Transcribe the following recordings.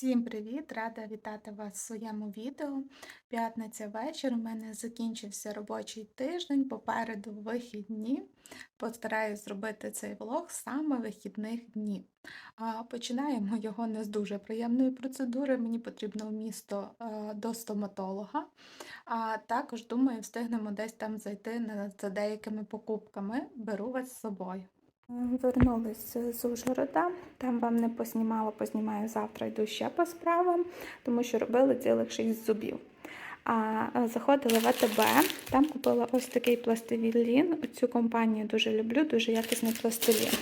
Всім привіт! Рада вітати вас в своєму відео. П'ятниця вечір. У мене закінчився робочий тиждень, попереду вихідні. Постараюсь зробити цей влог саме вихідних днів. Починаємо його не з дуже приємної процедури. Мені потрібно в місто е, до стоматолога. А також думаю, встигнемо десь там зайти за деякими покупками. Беру вас з собою. Вернулись з Ужгорода, там вам не поснімала, познімаю завтра, йду ще по справам, тому що робили цілих 6 зубів. А е, заходила в АТБ, там купила ось такий пластилін. Цю компанію дуже люблю, дуже якісний пластилін.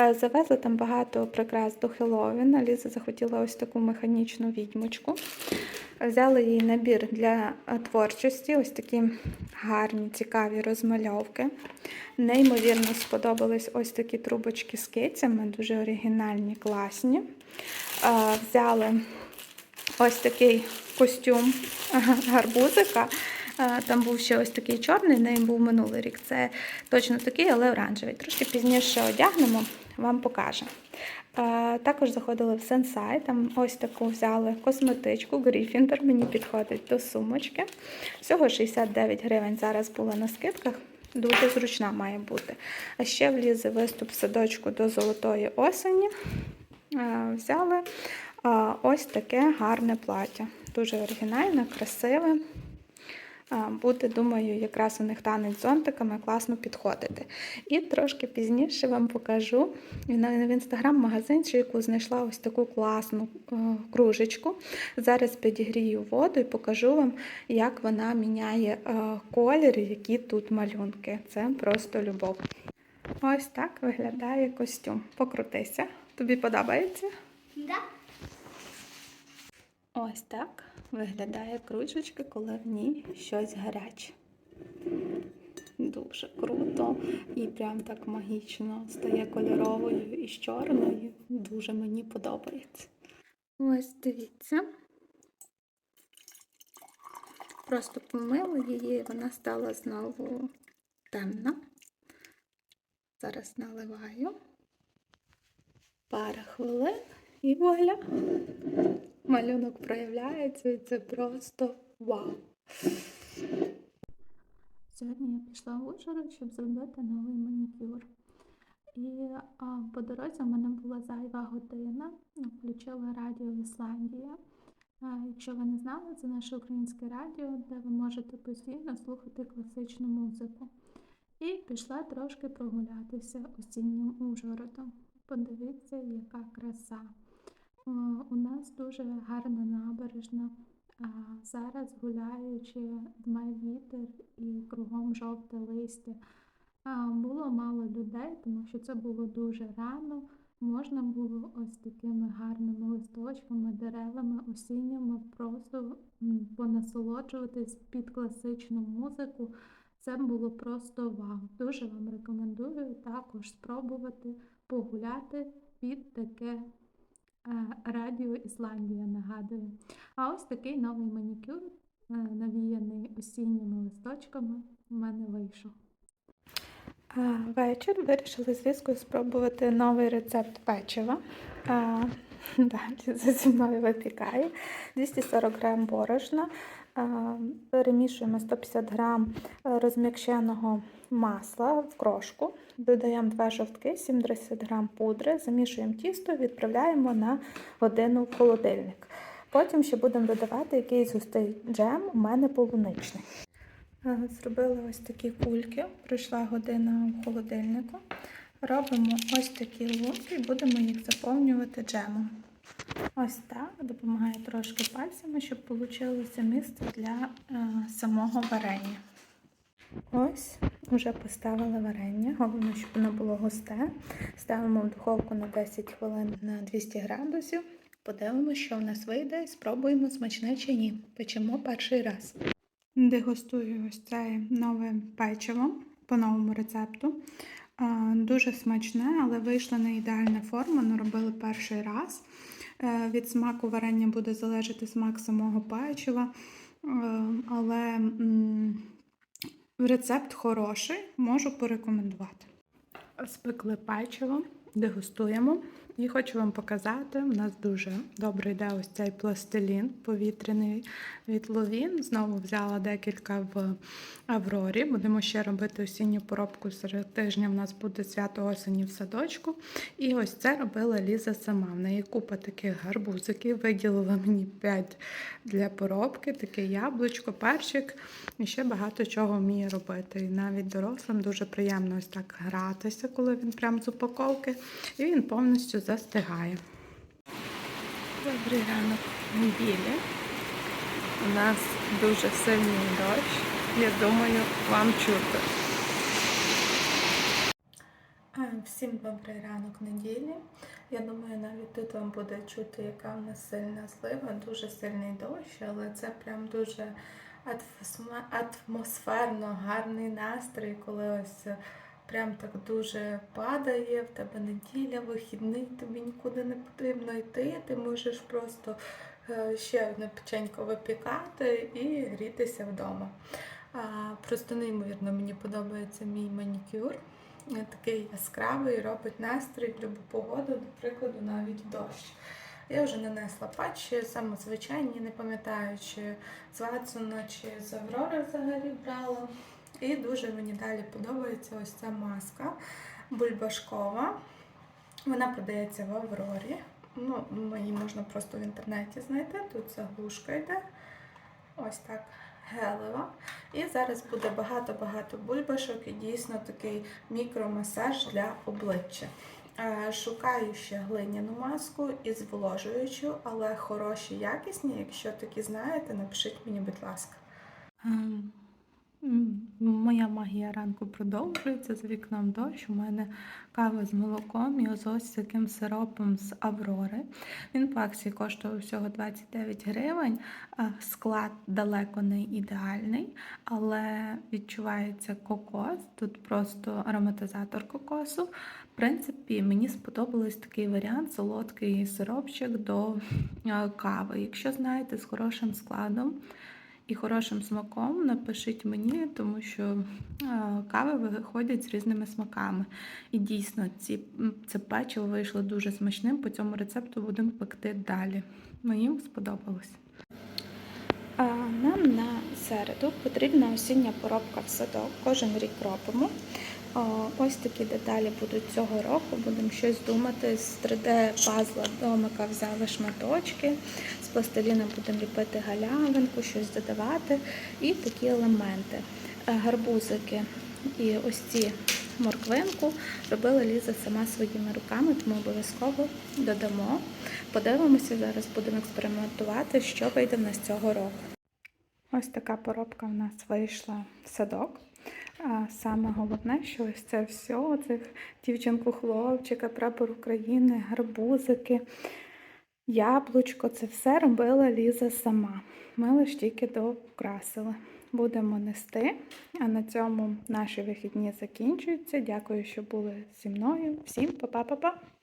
Е, Завезли там багато прикрас до Хеллоуіна. Ліза захотіла ось таку механічну відьмочку. Взяли їй набір для е, творчості, ось такі гарні, цікаві розмальовки. Неймовірно сподобались ось такі трубочки з кицями, дуже оригінальні, класні. Е, Взяли ось такий костюм гарбузика. Там був ще ось такий чорний, ним був минулий рік. Це точно такий, але оранжевий. Трошки пізніше одягнемо, вам покажемо. Е, Також заходили в Сенсай, там ось таку взяли косметичку, Гріфіндер, мені підходить до сумочки. Всього 69 гривень зараз було на скидках. Дуже зручна має бути. А ще влізе виступ в садочку до золотої осені. Взяли ось таке гарне плаття. Дуже оригінальне, красиве. Буде, думаю, якраз у них танець з зонтиками класно підходити. І трошки пізніше вам покажу в інстаграм-магазинчику знайшла ось таку класну е, кружечку. Зараз підігрію воду і покажу вам, як вона міняє е, колір, які тут малюнки. Це просто любов. Ось так виглядає костюм. Покрутися. Тобі подобається? Да? Ось так виглядає кружечка, коли в ній щось гаряче. Дуже круто і прям так магічно стає кольоровою і з чорною. Дуже мені подобається. Ось дивіться. Просто помила її, вона стала знову темна. Зараз наливаю. Пара хвилин і вуаля. Малюнок проявляється, і це просто вау. Сьогодні я пішла в Ужгород, щоб зробити новий манікюр. І а, по дорозі в мене була зайва година. Включила радіо Ісландія. Якщо ви не знали, це наше українське радіо, де ви можете постійно слухати класичну музику. І пішла трошки прогулятися осіннім Ужгородом. Подивіться, яка краса. У нас дуже гарна набережна. А зараз гуляючи, дме вітер і кругом жовте листя. Було мало людей, тому що це було дуже рано. Можна було ось такими гарними листочками, деревами осінніми просто понасолоджуватись під класичну музику. Це було просто вау. Дуже вам рекомендую також спробувати погуляти під таке радіо Ісландія, нагадує. А ось такий новий манікюр, е, навіяний осінніми листочками, у мене вийшов. Вечір вирішили з Лізкою спробувати новий рецепт печива. Далі за зі мною випікає 240 грам борошна. А, Перемішуємо 150 грам е, розм'якшеного масла в крошку. Додаємо 2 жовтки, 70 грам пудри, замішуємо тісто, відправляємо на годину в холодильник. Потім ще будемо додавати якийсь густий джем, у мене полуничний. Е, Зробила ось такі кульки, пройшла година в холодильнику. Робимо ось такі лунки і будемо їх заповнювати джемом. Ось так, допомагає трошки пальцями, щоб вийшло місце для е, самого варення. Ось, вже поставила варення. Головне, щоб воно було густе. Ставимо в духовку на 10 хвилин на 200 градусів. Подивимося, що в нас вийде, і спробуємо смачне чи ні. Печемо перший раз. Дегустую ось це нове печиво по новому рецепту. Дуже смачне, але вийшла не ідеальна форма, але робили перший раз. Е, Від смаку варення буде залежати смак самого печива. Е, Але рецепт хороший, можу порекомендувати. Спекли печиво, дегустуємо. І хочу вам показати, у нас дуже добре йде ось цей пластилін повітряний від Ловін. Знову взяла декілька в Аврорі. Будемо ще робити осінню поробку серед тижня. У нас буде свято осені в садочку. І ось це робила Ліза сама. В неї купа таких гарбузиків. Виділила мені 5 для поробки, таке яблучко, перчик і ще багато чого вміє робити. І навіть дорослим дуже приємно ось так гратися, коли він прям з упаковки, і він повністю застигає. Добрий ранок неділі. У нас дуже сильний дощ. Я думаю, вам чути. Всім добрий ранок неділі. Я думаю, навіть тут вам буде чути, яка в нас сильна злива, дуже сильний дощ, але це прям дуже атмосферно гарний настрій, коли ось е, прям так дуже падає, в тебе неділя, вихідний, тобі нікуди не потрібно йти, ти можеш просто е, ще одне печенько випікати і грітися вдома. Просто неймовірно мені подобається мій манікюр. Такий яскравий, робить настрій в будь-яку погоду, до прикладу, навіть дощ. Я вже нанесла патчі, саме звичайні, не пам'ятаю, чи з Ватсона, чи з Аврори взагалі брала. І дуже мені далі подобається ось ця маска бульбашкова. Вона продається в Аврорі. Ну, її можна просто в інтернеті знайти. Тут заглушка йде. Ось так гелева. І зараз буде багато-багато бульбашок і дійсно такий мікромасаж для обличчя. Е, Шукаю ще глиняну маску і зволожуючу, але хороші, якісні. Якщо такі знаєте, напишіть мені, будь ласка. Моя магія ранку продовжується за вікном дощ. У мене кава з молоком і ось ось таким сиропом з Аврори. Він по акції коштує всього 29 гривень. Склад далеко не ідеальний, але відчувається кокос. Тут просто ароматизатор кокосу. В принципі, мені сподобався такий варіант солодкий сиропчик до е, кави. Якщо знаєте, з хорошим складом і хорошим смаком, напишіть мені, тому що кави виходять з різними смаками. І дійсно, ці, це печиво вийшло дуже смачним. По цьому рецепту будемо пекти далі. Мені сподобалось. Нам на середу потрібна осіння поробка в садок. Кожен рік робимо. Ось такі деталі будуть цього року. Будемо щось думати. З 3D-пазла домика взяли шматочки, з пластиліна будемо ліпити галявинку, щось додавати. І такі елементи. Е, Гарбузики і ось ці морквинку робила Ліза сама своїми руками, тому обов'язково додамо. Подивимося, зараз будемо експериментувати, що вийде в нас цього року. Ось така поробка в нас вийшла в садок. А саме головне, що ось це все, цих дівчинку хлопчика, прапор України, гарбузики, яблучко, це все робила Ліза сама. Ми лише тільки докрасили. Будемо нести. А на цьому наші вихідні закінчуються. Дякую, що були зі мною. Всім па-па-па-па!